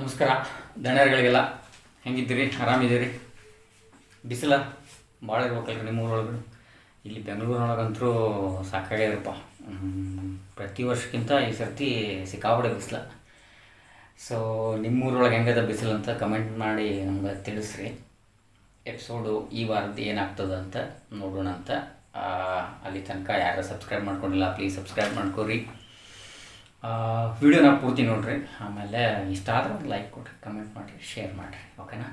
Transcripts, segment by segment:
ನಮಸ್ಕಾರ. ದಣ್ಯರುಗಳಿಗೆಲ್ಲ ಹೆಂಗಿದ್ದೀರಿ? ಆರಾಮಿದ್ದೀರಿ? ಬಿಸಿಲ? ಭಾಳ ಇರ್ಬೇಕಲ್ರಿ ನಿಮ್ಮ ಊರೊಳಗಡೆ ಇಲ್ಲಿ ಬೆಂಗಳೂರೊಳಗಂತರೂ ಸಾಕಾಗ್ಯದಪ್ಪ ಪ್ರತಿ ವರ್ಷಕ್ಕಿಂತ ಈ ಸರ್ತಿ ಸಿಕ್ಕಾಪಟ್ಟೆ ಬಿಸಿಲ. ಸೊ ನಿಮ್ಮೂರೊಳಗೆ ಹೆಂಗದ ಬಿಸಿಲು ಅಂತ ಕಮೆಂಟ್ ಮಾಡಿ ನಮ್ಗೆ ತಿಳಿಸ್ರಿ. ಎಪಿಸೋಡು ಈ ವಾರದ ಏನಾಗ್ತದೆ ಅಂತ ನೋಡೋಣ ಅಂತ. ಅಲ್ಲಿ ತನಕ ಯಾರು ಸಬ್ಸ್ಕ್ರೈಬ್ ಮಾಡ್ಕೊಂಡಿಲ್ಲ ಪ್ಲೀಸ್ ಸಬ್ಸ್ಕ್ರೈಬ್ ಮಾಡ್ಕೊರಿ. ವಿಡಿಯೋನ ಪೂರ್ತಿ ನೋಡ್ರಿ. ಆಮೇಲೆ ಇಷ್ಟ ಆದ್ರೆ ಒಂದು ಲೈಕ್ ಕೊಡ್ರಿ ಕಮೆಂಟ್ ಮಾಡಿರಿ ಶೇರ್ ಮಾಡಿರಿ ಓಕೆನಾ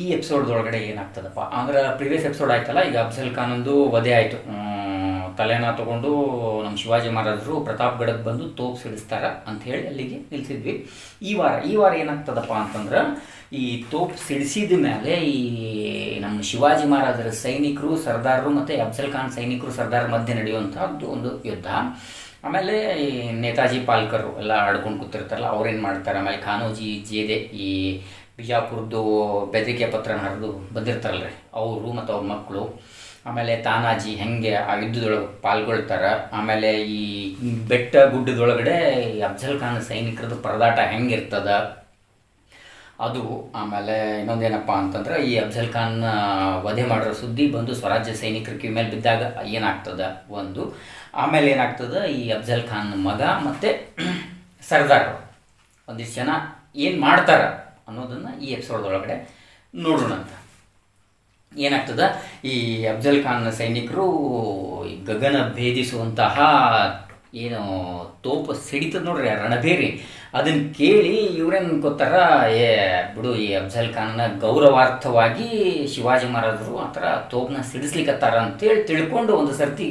ಈ ಎಪಿಸೋಡ್ದೊಳಗಡೆ ಏನಾಗ್ತದಪ್ಪ? ಅಂದ್ರೆ ಪ್ರೀವಿಯಸ್ ಎಪಿಸೋಡ್ ಆಯ್ತಲ್ಲ, ಈಗ ಅಫ್ಜಲ್ ಖಾನಂದು ವಧೆ ಆಯಿತು. ತಲೆನ ತಗೊಂಡು ನಮ್ಮ ಶಿವಾಜಿ ಮಹಾರಾಜರು ಪ್ರತಾಪ್ಗಢಕ್ಕೆ ಬಂದು ತೋಪ್ ಸಿಡಿಸ್ತಾರ ಹೇಳಿ ಅಲ್ಲಿಗೆ ನಿಲ್ಲಿಸಿದ್ವಿ ಈ ವಾರ ಈ ವಾರ ಏನಾಗ್ತದಪ್ಪ ಅಂತಂದ್ರೆ ಈ ತೋಪ್ ಸಿಡಿಸಿದ ಮೇಲೆ ಈ ನಮ್ಮ ಶಿವಾಜಿ ಮಹಾರಾಜರ ಸೈನಿಕರು, ಸರ್ದಾರರು ಮತ್ತು ಅಫ್ಜಲ್ ಖಾನ್ ಸೈನಿಕರು ಸರ್ದಾರ ಮಧ್ಯೆ ನಡೆಯುವಂಥದ್ದು ಒಂದು ಯುದ್ಧ. ಆಮೇಲೆ ಈ ನೇತಾಜಿ ಪಾಲ್ಕರು ಎಲ್ಲ ಆಡ್ಕೊಂಡು ಕೂತಿರ್ತಾರಲ್ಲ, ಅವ್ರೇನು ಮಾಡ್ತಾರೆ? ಆಮೇಲೆ ಖಾನೋಜಿ ಜೇದೆ ಈ ಬಿಜಾಪುರದ್ದು ಬೆದರಿಕೆ ಪತ್ರನ ಹರಿದು ಬಂದಿರ್ತಾರಲ್ರಿ. ಅವರು ಮತ್ತು ಅವ್ರ ಮಕ್ಕಳು ಆಮೇಲೆ ತಾನಾಜಿ ಹೆಂಗೆ ಆ ಯುದ್ಧದೊಳಗೆ ಪಾಲ್ಗೊಳ್ತಾರೆ, ಆಮೇಲೆ ಈ ಬೆಟ್ಟ ಗುಡ್ಡದೊಳಗಡೆ ಈ ಅಫ್ಜಲ್ ಖಾನ್ ಸೈನಿಕರದ್ದು ಪರದಾಟ ಹೆಂಗಿರ್ತದ? ಅದು ಆಮೇಲೆ ಇನ್ನೊಂದೇನಪ್ಪ ಅಂತಂದ್ರೆ ಈ ಅಫ್ಜಲ್ ಖಾನ್ ವಧೆ ಮಾಡಿರೋ ಸುದ್ದಿ ಬಂದು ಸ್ವರಾಜ್ಯ ಸೈನಿಕರ ಕಿವಿ ಮೇಲೆ ಬಿದ್ದಾಗ ಏನಾಗ್ತದ ಒಂದು. ಆಮೇಲೆ ಏನಾಗ್ತದ ಈ ಅಫ್ಜಲ್ ಖಾನ್ ಮಗ ಮತ್ತು ಸರ್ದಾರ್ ಒಂದಿಷ್ಟು ಜನ ಏನು ಮಾಡ್ತಾರ ಅನ್ನೋದನ್ನು ಈ ಎಪಿಸೋಡ್ದೊಳಗಡೆ ನೋಡೋಣ ಅಂತ ಏನಾಗ್ತದ? ಈ ಅಫ್ಜಲ್ ಖಾನ್ ಸೈನಿಕರು ಗಗನ ಭೇದಿಸುವಂತಹ ಏನು ತೋಪ ಸಿಡಿತದ ನೋಡ್ರಿ ರಣಭೇರಿ. ಅದನ್ನು ಕೇಳಿ ಇವ್ರೇನು ಗೊತ್ತಾರ, ಏ ಬಿಡು ಈ ಅಫ್ಜಲ್ ಖಾನ್ನ ಗೌರವಾರ್ಥವಾಗಿ ಶಿವಾಜಿ ಮಹಾರಾಜರು ಆ ಥರ ತೋಪನ್ನ ಸಿಡಿಸ್ಲಿಕ್ಕತ್ತಾರ ಅಂತೇಳಿ ತಿಳ್ಕೊಂಡು ಒಂದು ಸರ್ತಿ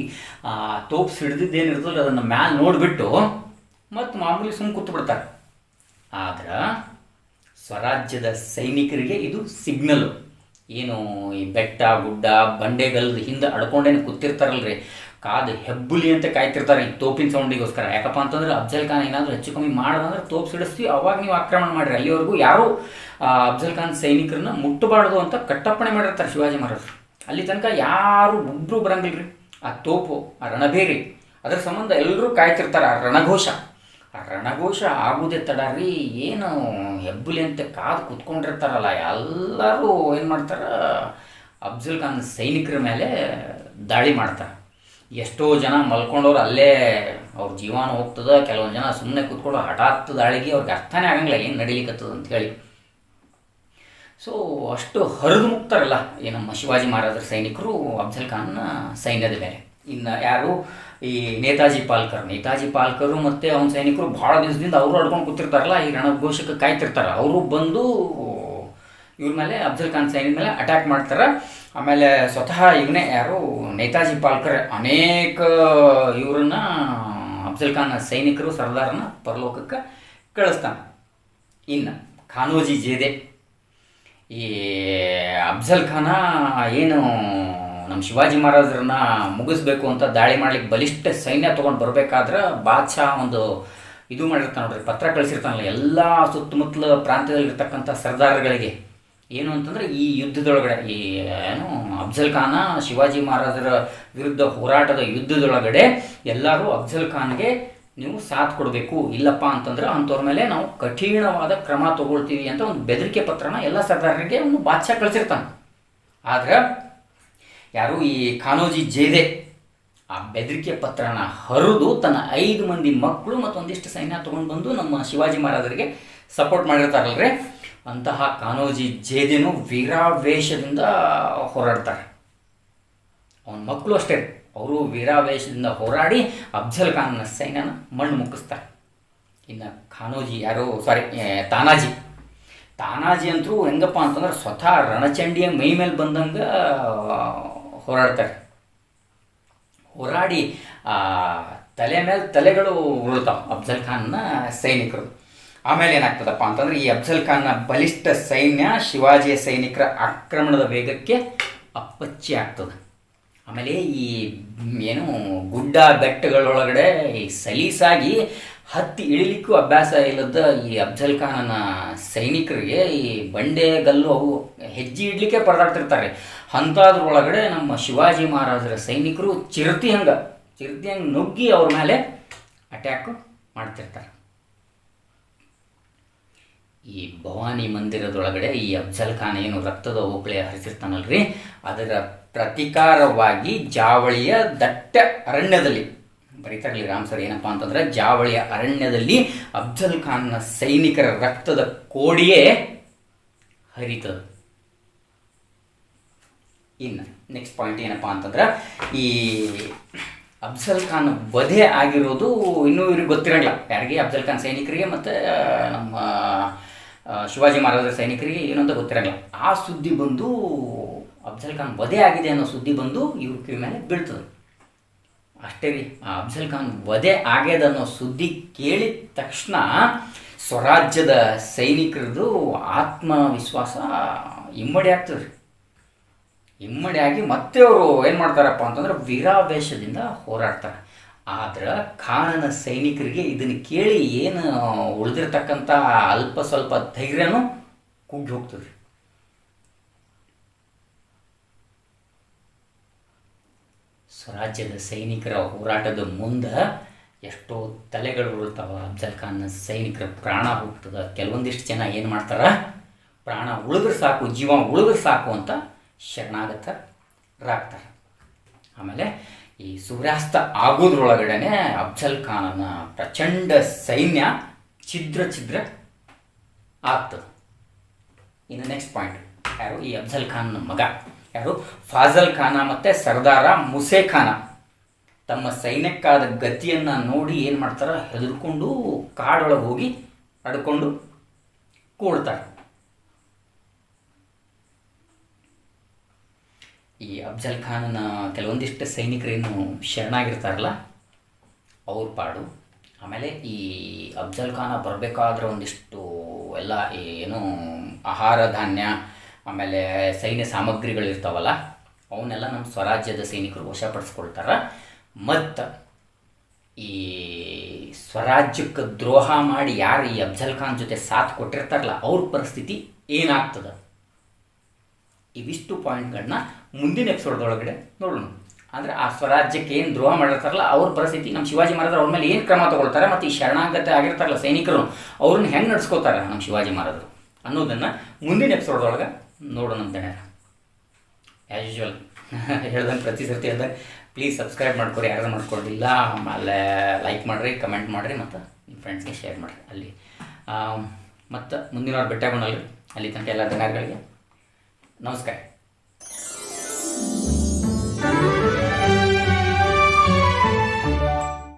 ಆ ತೋಪ್ ಸಿಡಿದಿದ್ದೇನಿರ್ತದಲ್ಲ ಅದನ್ನು ಮ್ಯಾಲೆ ನೋಡಿಬಿಟ್ಟು ಮತ್ತು ಮಾಮೂಲಿ ಸುಮ್ಮ ಕೂತು ಬಿಡ್ತಾರೆ. ಆದ್ರೆ ಸ್ವರಾಜ್ಯದ ಸೈನಿಕರಿಗೆ ಇದು ಸಿಗ್ನಲ್ಲು ಏನು ಈ ಬೆಟ್ಟ, ಗುಡ್ಡ ಬಂಡೆಗಲ್ದ ಹಿಂದೆ ಅಡ್ಕೊಂಡೇನು ಕೂತಿರ್ತಾರಲ್ರಿ. ಕಾದು ಹೆಬ್ಬುಲಿ ಅಂತ ಕಾಯ್ತಿರ್ತಾರೆ ಈ ತೋಪಿನ ಸೌಂಡಿಗೋಸ್ಕರ. ಯಾಕಪ್ಪ ಅಂತಂದ್ರೆ ಅಫ್ಜಲ್ ಖಾನ್ ಏನಾದರೂ ಹೆಚ್ಚು ಕಮ್ಮಿ ಮಾಡೋದಂದ್ರೆ ತೋಪ್ ಸಿಡಿಸ್ತೀವಿ, ಅವಾಗ ನೀವು ಆಕ್ರಮಣ ಮಾಡಿರಿ. ಅಲ್ಲಿವರೆಗೂ ಯಾರು ಅಫ್ಜಲ್ ಖಾನ್ ಸೈನಿಕರನ್ನ ಮುಟ್ಟಬಾರ್ದು ಅಂತ ಕಟ್ಟಪ್ಪಣೆ ಮಾಡಿರ್ತಾರೆ ಶಿವಾಜಿ ಮಹಾರಾಜರು. ಅಲ್ಲಿ ತನಕ ಯಾರು ಒಬ್ರು ಬರಂಗಿಲ್ರಿ. ಆ ತೋಪು, ಆ ರಣಭೇರಿ, ಅದರ ಸಂಬಂಧ ಎಲ್ಲರೂ ಕಾಯ್ತಿರ್ತಾರೆ, ಆ ರಣಘೋಷ. ರಣಘೋಷ ಆಗುದೇ ತಡ ರೀ, ಏನು ಹೆಬ್ಬುಲಿ ಅಂತ ಕಾದು ಕುತ್ಕೊಂಡಿರ್ತಾರಲ್ಲ, ಎಲ್ಲರೂ ಏನು ಮಾಡ್ತಾರೆ, ಅಫ್ಜಲ್ ಖಾನ್ ಸೈನಿಕರ ಮೇಲೆ ದಾಳಿ ಮಾಡ್ತಾರೆ. ಎಷ್ಟೋ ಜನ ಮಲ್ಕೊಂಡವ್ರು ಅಲ್ಲೇ ಅವ್ರ ಜೀವನ ಹೋಗ್ತದ, ಕೆಲವೊಂದು ಜನ ಸುಮ್ಮನೆ ಕೂತ್ಕೊಂಡು ಹಠಾತ್ ದಾಳಿಗೆ ಅವ್ರಿಗೆ ಅರ್ಥನೇ ಆಗಂಗಿಲ್ಲ ಏನು ನಡೀಲಿಕ್ಕತ್ತದ ಅಂತ ಹೇಳಿ. ಸೊ ಅಷ್ಟು ಹರಿದು ಮುಕ್ತಾರಲ್ಲ, ಏನು ಶಿವಾಜಿ ಮಹಾರಾಜರ ಸೈನಿಕರು ಅಫ್ಜಲ್ ಖಾನ್ನ ಸೈನ್ಯದ ಮೇಲೆ. ಇನ್ನು ಯಾರು? ಈ ನೇತಾಜಿ ಪಾಲ್ಕರ್. ನೇತಾಜಿ ಪಾಲ್ಕರು ಮತ್ತು ಅವನ ಸೈನಿಕರು ಭಾಳ ದಿವಸದಿಂದ ಅವರು ಅಡ್ಕೊಂಡು ಕೂತಿರ್ತಾರಲ್ಲ, ಈ ರಣಘೋಷಕ್ಕೆ ಕಾಯ್ತಿರ್ತಾರೆ. ಅವರು ಬಂದು ಇವ್ರ ಮೇಲೆ ಅಫ್ಜಲ್ ಖಾನ್ ಸೈನಿಕ ಮೇಲೆ ಅಟ್ಯಾಕ್ ಮಾಡ್ತಾರೆ. ಆಮೇಲೆ ಸ್ವತಃ ಇವನೇ ಯಾರು? ನೇತಾಜಿ ಪಾಲ್ಕರ್. ಅನೇಕ ಇವರನ್ನ ಅಫ್ಜಲ್ ಖಾನ್ ಸೈನಿಕರು ಸರ್ದಾರನ ಪರಲೋಕಕ್ಕೆ ಕಳಿಸ್ತಾನೆ. ಇನ್ನು ಖಾನೋಜಿ ಜೇದೆ. ಈ ಅಫ್ಜಲ್ ಖಾನ ಏನು ನಮ್ಮ ಶಿವಾಜಿ ಮಹಾರಾಜರನ್ನ ಮುಗಿಸ್ಬೇಕು ಅಂತ ದಾಳಿ ಮಾಡ್ಲಿಕ್ಕೆ ಬಲಿಷ್ಠ ಸೈನ್ಯ ತೊಗೊಂಡು ಬರಬೇಕಾದ್ರೆ ಬಾದ್ಶಾ ಒಂದು ಇದು ಮಾಡಿರ್ತಾನೆ ನೋಡ್ರಿ, ಪತ್ರ ಕಳಿಸಿರ್ತಾನಲ್ಲ, ಎಲ್ಲ ಸುತ್ತಮುತ್ತಲ ಪ್ರಾಂತ್ಯದಲ್ಲಿರ್ತಕ್ಕಂಥ ಸರ್ದಾರ್ಗಳಿಗೆ. ಏನು ಅಂತಂದ್ರೆ ಈ ಯುದ್ಧದೊಳಗಡೆ, ಈ, ಏನು, ಅಫ್ಜಲ್ ಖಾನ, ಶಿವಾಜಿ ಮಹಾರಾಜರ ವಿರುದ್ಧ ಹೋರಾಟದ ಯುದ್ಧದೊಳಗಡೆ ಎಲ್ಲರೂ ಅಫ್ಜಲ್ ಖಾನ್ಗೆ ನೀವು ಸಾಥ್ ಕೊಡಬೇಕು, ಇಲ್ಲಪ್ಪ ಅಂತಂದ್ರೆ ಅಂಥವ್ರ ಮೇಲೆ ನಾವು ಕಠಿಣವಾದ ಕ್ರಮ ತಗೊಳ್ತೀವಿ ಅಂತ ಒಂದು ಬೆದರಿಕೆ ಪತ್ರನ ಎಲ್ಲ ಸರ್ದಾರರಿಗೆ ಒಂದು ಬಾದ್ಶಾ ಕಳಿಸಿರ್ತಾನೆ. ಆದ್ರೆ ಯಾರು ಈ ಖಾನೋಜಿ ಜೇದೆ ಆ ಬೆದರಿಕೆ ಪತ್ರನ ಹರಿದು ತನ್ನ ಐದು ಮಂದಿ ಮಕ್ಕಳು ಮತ್ತು ಒಂದಿಷ್ಟು ಸೈನ್ಯ ತೊಗೊಂಡು ಬಂದು ನಮ್ಮ ಶಿವಾಜಿ ಮಹಾರಾಜರಿಗೆ ಸಪೋರ್ಟ್ ಮಾಡಿರ್ತಾರಲ್ರಿ? ಅಂತಹ ಕಾನೋಜಿ ಜೇದೆನು ವೀರಾವೇಶದಿಂದ ಹೋರಾಡ್ತಾರೆ. ಅವನ ಮಕ್ಕಳು ಅಷ್ಟೇ, ಅವರು ವೀರಾವೇಶದಿಂದ ಹೋರಾಡಿ ಅಫ್ಜಲ್ ಖಾನ್ನ ಸೈನ್ಯನ ಮಣ್ಣು ಮುಕ್ಕಿಸ್ತಾರೆ. ಇನ್ನು ಖಾನೋಜಿ ಯಾರು ಸಾರಿ ತಾನಾಜಿ. ತಾನಾಜಿ ಅಂತೂ ಹೆಂಗಪ್ಪ ಅಂತಂದ್ರೆ ಸ್ವತಃ ರಣಚಂಡಿಯ ಮೈ ಮೇಲೆ ಬಂದಂಗೆ ಹೋರಾಡ್ತಾರೆ. ಹೋರಾಡಿ ತಲೆ ಮೇಲೆ ತಲೆಗಳು ಉರುಳ್ತಾವೆ ಅಫ್ಜಲ್ ಖಾನ್ನ ಸೈನಿಕರು. ಆಮೇಲೆ ಏನಾಗ್ತದಪ್ಪ ಅಂತಂದ್ರೆ ಈ ಅಫ್ಜಲ್ ಖಾನ್ನ ಬಲಿಷ್ಠ ಸೈನ್ಯ ಶಿವಾಜಿಯ ಸೈನಿಕರ ಆಕ್ರಮಣದ ವೇಗಕ್ಕೆ ಅಪ್ಪಚ್ಚಿ ಆಗ್ತದೆ. ಆಮೇಲೆ ಈ, ಏನು ಗುಡ್ಡ ಬೆಟ್ಟಗಳೊಳಗಡೆ ಈ ಸಲೀಸಾಗಿ ಹತ್ತಿ ಇಳಿಲಿಕ್ಕೂ ಅಭ್ಯಾಸ ಇಲ್ಲದ ಈ ಅಫ್ಜಲ್ ಖಾನನ ಸೈನಿಕರಿಗೆ ಈ ಬಂಡೆ, ಗಲ್ಲು ಅವು ಹೆಜ್ಜೆ ಇಡ್ಲಿಕ್ಕೆ ಪರದಾಡ್ತಿರ್ತಾರೆ. ಅಂಥದ್ರೊಳಗಡೆ ನಮ್ಮ ಶಿವಾಜಿ ಮಹಾರಾಜರ ಸೈನಿಕರು ಚಿರತಿ ಹಂಗೆ ಚಿರತಿ ಹಂಗೆ ನುಗ್ಗಿ ಅವ್ರ ಮೇಲೆ ಅಟ್ಯಾಕ್ ಮಾಡ್ತಿರ್ತಾರೆ. ಈ ಭವಾನಿ ಮಂದಿರದೊಳಗಡೆ ಈ ಅಫ್ಜಲ್ ಖಾನ್ ಏನು ರಕ್ತದ ಓಕಳೆ ಹರಿಸಿರ್ತಾನಲ್ರಿ? ಅದರ ಪ್ರತಿಕಾರವಾಗಿ ಜಾವಳಿಯ ದಟ್ಟ ಅರಣ್ಯದಲ್ಲಿ ಬರೀತಾರಲಿ ರಾಮ್ ಸರ್, ಏನಪ್ಪ ಅಂತಂದ್ರೆ ಜಾವಳಿಯ ಅರಣ್ಯದಲ್ಲಿ ಅಫ್ಜಲ್ ಖಾನ್ನ ಸೈನಿಕರ ರಕ್ತದ ಕೋಡಿಯೇ ಹರಿತದ. ಇನ್ನು ನೆಕ್ಸ್ಟ್ ಪಾಯಿಂಟ್ ಏನಪ್ಪ ಅಂತಂದ್ರೆ ಈ ಅಫ್ಜಲ್ ಖಾನ್ ವಧೆ ಆಗಿರೋದು ಇನ್ನೂ ಇವ್ರಿಗೆ ಗೊತ್ತಿರಲ್ಲ ಯಾರಿಗೆ? ಅಫ್ಜಲ್ ಖಾನ್ ಸೈನಿಕರಿಗೆ ಮತ್ತು ನಮ್ಮ ಶಿವಾಜಿ ಮಹಾರಾಜರ ಸೈನಿಕರಿಗೆ ಏನು ಅಂತ ಗೊತ್ತಿರಲ್ಲ ಆ ಸುದ್ದಿ ಬಂದು ಅಫ್ಜಲ್ ಖಾನ್ ವಧೆ ಆಗಿದೆ ಅನ್ನೋ ಸುದ್ದಿ ಬಂದು ಇವ್ರ ಕಿವಿ ಮೇಲೆ ಬೀಳ್ತದೆ. ಅಷ್ಟೇ ರೀ. ಆ ಅಫ್ಜಲ್ ಖಾನ್ ವಧೆ ಆಗ್ಯದ ಅನ್ನೋ ಸುದ್ದಿ ಕೇಳಿದ ತಕ್ಷಣ ಸ್ವರಾಜ್ಯದ ಸೈನಿಕರದು ಆತ್ಮವಿಶ್ವಾಸ ಇಮ್ಮಡಿ ಆಗ್ತದೆ ಇಮ್ಮಡಿ ಆಗಿ ಮತ್ತೆ ಅವರು ಏನು ಮಾಡ್ತಾರಪ್ಪ ಅಂತಂದ್ರೆ ವೀರಾವೇಶದಿಂದ ಹೋರಾಡ್ತಾರೆ. ಆದ್ರೆ ಖಾನನ ಸೈನಿಕರಿಗೆ ಇದನ್ನು ಕೇಳಿ ಏನು ಉಳಿದಿರ್ತಕ್ಕಂಥ ಅಲ್ಪ ಸ್ವಲ್ಪ ಧೈರ್ಯನೂ ಕುಗ್ಗಿ ಹೋಗ್ತದೆ ಸ್ವರಾಜ್ಯದ ಸೈನಿಕರ ಹೋರಾಟದ ಮುಂದೆ ಎಷ್ಟೋ ತಲೆಗಳು ಉಳ್ತಾವ ಅಫ್ಜಲ್ ಖಾನ್ ಸೈನಿಕರ ಪ್ರಾಣ ಹೋಗ್ತದ. ಕೆಲವೊಂದಿಷ್ಟು ಜನ ಏನು ಮಾಡ್ತಾರೆ? ಪ್ರಾಣ ಉಳಿದ್ರೆ ಸಾಕು, ಜೀವ ಉಳಿದ್ರೆ ಸಾಕು ಅಂತ ಶರಣಾಗತರಾಗ್ತಾರೆ ಆಮೇಲೆ ಈ ಸೂರ್ಯಾಸ್ತ ಆಗೋದ್ರೊಳಗಡೆನೆ ಅಫ್ಜಲ್ ಖಾನನ ಪ್ರಚಂಡ ಸೈನ್ಯ ಛಿದ್ರ ಛಿದ್ರ ಆಗ್ತದೆ. ಇನ್ನು ನೆಕ್ಸ್ಟ್ ಪಾಯಿಂಟ್ ಯಾರು? ಈ ಅಫ್ಜಲ್ ಖಾನ್ ಮಗ. ಯಾರು? ಫಾಜಲ್ ಖಾನ ಮತ್ತು ಸರ್ದಾರ ಮುಸೆ ಖಾನ. ತಮ್ಮ ಸೈನ್ಯಕ್ಕಾದ ಗತಿಯನ್ನು ನೋಡಿ ಏನು ಮಾಡ್ತಾರೆ? ಹೆದರ್ಕೊಂಡು ಕಾಡೊಳಗೆ ಹೋಗಿ ಅಡ್ಕೊಂಡು ಕೂಡ್ತಾರೆ. ಈ ಅಫ್ಜಲ್ ಖಾನನ ಕೆಲವೊಂದಿಷ್ಟು ಸೈನಿಕರೇನು ಶರಣಾಗಿರ್ತಾರಲ್ಲ, ಅವ್ರ ಪಾಡು. ಆಮೇಲೆ ಈ ಅಫ್ಜಲ್ ಖಾನ ಬರಬೇಕಾದ್ರೆ ಒಂದಿಷ್ಟು ಎಲ್ಲ ಏನು ಆಹಾರ ಧಾನ್ಯ ಆಮೇಲೆ ಸೈನ್ಯ ಸಾಮಗ್ರಿಗಳು ಇರ್ತಾವಲ್ಲ, ಅವನ್ನೆಲ್ಲ ನಮ್ಮ ಸ್ವರಾಜ್ಯದ ಸೈನಿಕರು ವಶಪಡಿಸ್ಕೊಳ್ತಾರೆ. ಮತ್ತು ಈ ಸ್ವರಾಜ್ಯಕ್ಕೆ ದ್ರೋಹ ಮಾಡಿ ಯಾರು ಈ ಅಫ್ಜಲ್ ಖಾನ್ ಜೊತೆ ಸಾಥ್ ಕೊಟ್ಟಿರ್ತಾರಲ್ಲ, ಅವ್ರ ಪರಿಸ್ಥಿತಿ ಏನಾಗ್ತದೆ? ಇವಿಷ್ಟು ಪಾಯಿಂಟ್ಗಳನ್ನ ಮುಂದಿನ ಎಪಿಸೋಡ್ದೊಳಗಡೆ ನೋಡೋಣ. ಅಂದರೆ ಆ ಸ್ವರಾಜ್ಯಕ್ಕೆ ಏನು ದ್ರೋಹ ಮಾಡಿರ್ತಾರಲ್ಲ, ಅವ್ರ ಪರಿಸ್ಥಿತಿ ನಮ್ಮ ಶಿವಾಜಿ ಮಹಾರಾಜರು ಅವ್ರ ಮೇಲೆ ಏನು ಕ್ರಮ ತಗೊಳ್ತಾರೆ ಮತ್ತು ಈ ಶರಣಾಗತ ಆಗಿರ್ತಾರಲ್ಲ ಸೈನಿಕರು, ಅವ್ರನ್ನ ಹೆಂಗೆ ನಡ್ಸ್ಕೋತಾರೆ ನಮ್ಮ ಶಿವಾಜಿ ಮಹಾರಾಜರು ಅನ್ನೋದನ್ನು ಮುಂದಿನ ಎಪಿಸೋಡ್ದೊಳಗೆ ನೋಡೋಣ ಅಂತ ಆ್ಯಸ್ ಯೂಶ್ವಲ್ ಹೇಳ್ದಂಗೆ ಪ್ರತಿ ಸರ್ತಿ ಹೇಳ್ದಂಗೆ ಪ್ಲೀಸ್ ಸಬ್ಸ್ಕ್ರೈಬ್ ಮಾಡ್ಕೊರಿ ಯಾರು ಮಾಡ್ಕೊಂಡಿಲ್ಲ ಆಮೇಲೆ ಲೈಕ್ ಮಾಡಿರಿ ಕಮೆಂಟ್ ಮಾಡಿರಿ, ಮತ್ತು ನಿಮ್ಮ ಫ್ರೆಂಡ್ಸ್ಗೆ ಶೇರ್ ಮಾಡಿರಿ, ಅಲ್ಲಿ. ಮತ್ತು ಮುಂದಿನವ್ರು ಭೇಟಿಯಾಗೋಣಲ್ರಿ ಅಲ್ಲಿ ತನಕ ಎಲ್ಲ ಜನಗಳಿಗೆ ನಮಸ್ಕಾರ.